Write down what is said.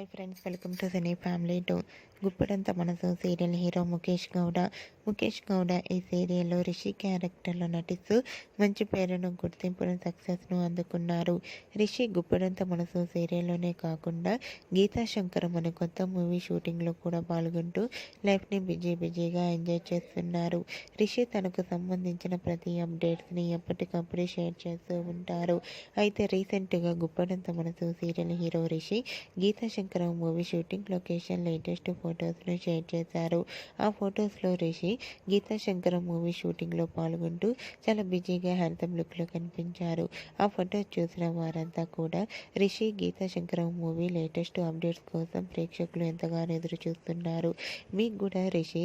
Hi friends welcome to cine family two Guppedantha Manasu serial hero Mukesh Gowda. Mukesh Gowda ఈ సీరియల్లో రిషి క్యారెక్టర్లో నటిస్తూ మంచి పేరును గుర్తింపును సక్సెస్ను అందుకున్నారు. రిషి గుప్పడంత మనసు సీరియల్లోనే కాకుండా గీతా శంకరం అనే కొత్త మూవీ షూటింగ్లో కూడా పాల్గొంటూ లైఫ్ని బిజీ బిజీగా ఎంజాయ్ చేస్తున్నారు. రిషి తనకు సంబంధించిన ప్రతి అప్డేట్స్ని ఎప్పటికప్పుడు షేర్ చేస్తూ ఉంటారు. అయితే రీసెంట్గా Guppedantha Manasu serial hero Rishi Geetha Shankaram movie shooting location latest ఫొటోస్ను share చేశారు. ఆ ఫొటోస్లో రిషి గీతా శంకర్ మూవీ షూటింగ్లో పాల్గొంటూ చాలా బిజీగా హ్యాండ్సమ్ లుక్లో కనిపించారు. ఆ ఫొటోస్ చూసిన వారంతా కూడా Rishi Geetha Shankar movie latest updates కోసం ప్రేక్షకులు ఎంతగానో ఎదురు చూస్తున్నారు మీకు కూడా Rishi